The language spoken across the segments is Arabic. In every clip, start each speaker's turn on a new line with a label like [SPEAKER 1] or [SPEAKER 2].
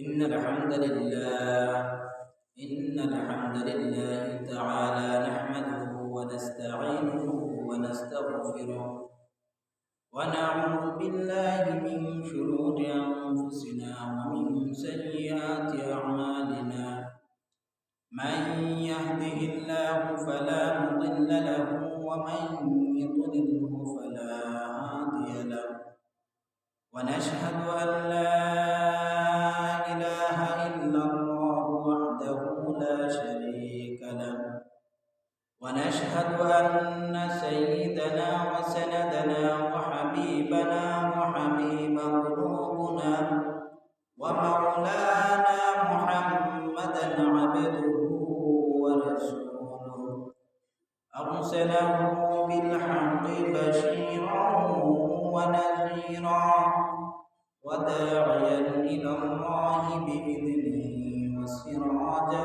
[SPEAKER 1] إن الحمد لله إن الحمد لله تعالى نحمده ونستعينه ونستغفره ونعوذ بالله من شرور أنفسنا ومن سيئات أعمالنا. من يهده الله فلا مضل له ومن يضلله فلا هادي له. ونشهد أن لا ونشهد أن سيدنا وسندنا وحبيبنا وحبيب قلوبنا ومولانا محمدا عبده ورسوله. أرسله بالحق بشيرا ونذيرا وداعيا إلى الله بإذنه وسراجا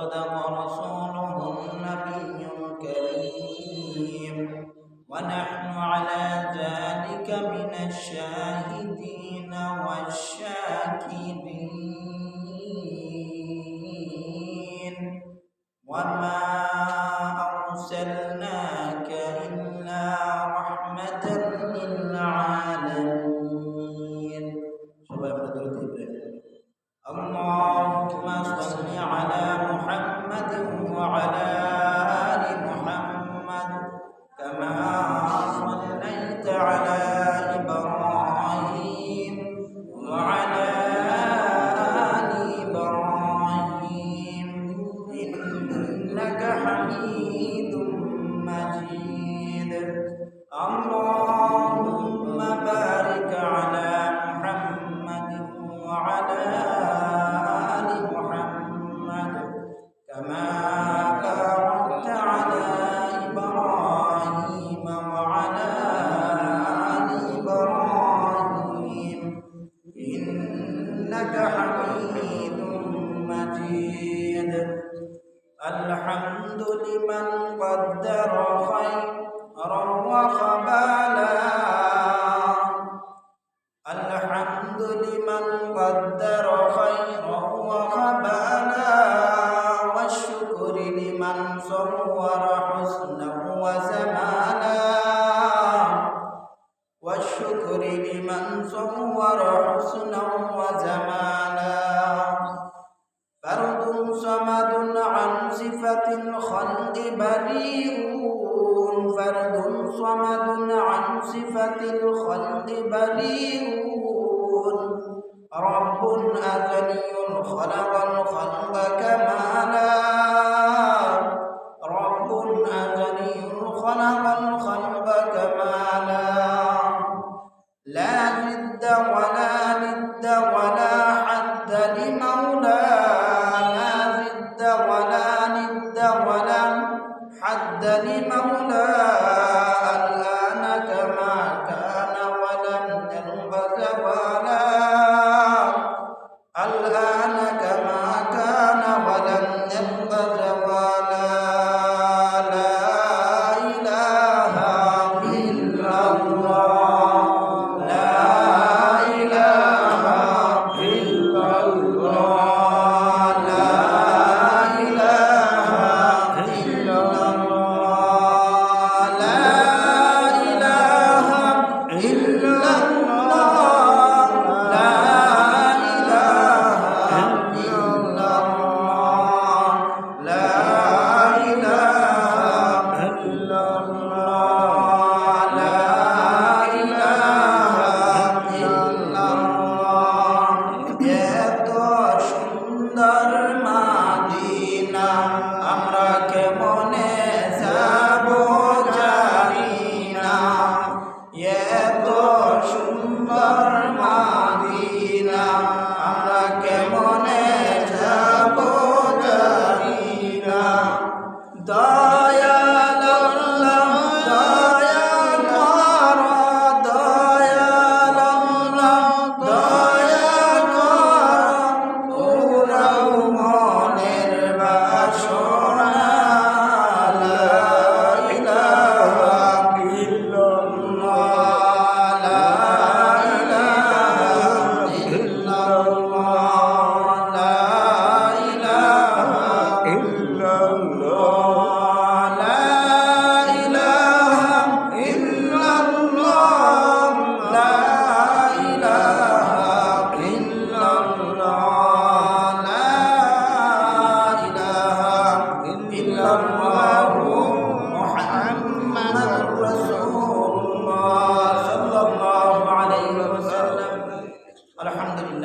[SPEAKER 1] وصدق رسوله النبي الكريم. ونحن على ذلك من الشاهدين والشاكرين. وما كما إنك حميد مجيد الحمد لمن قدر خيرا وخبالا الحمد لمن قدر خيرا وخبالا والشكر لمن صور حسنا وزمانا والشكر لمن صور حسنا وزمانا فرد صمد عن صفة الخلق بريء فرد صمد عن صفة الخلق بريء رب أزلي خلق الخلق كمالا لا ضد ولا ند ولا حد لمولى لا ضد ولا ند ولا حد لمولى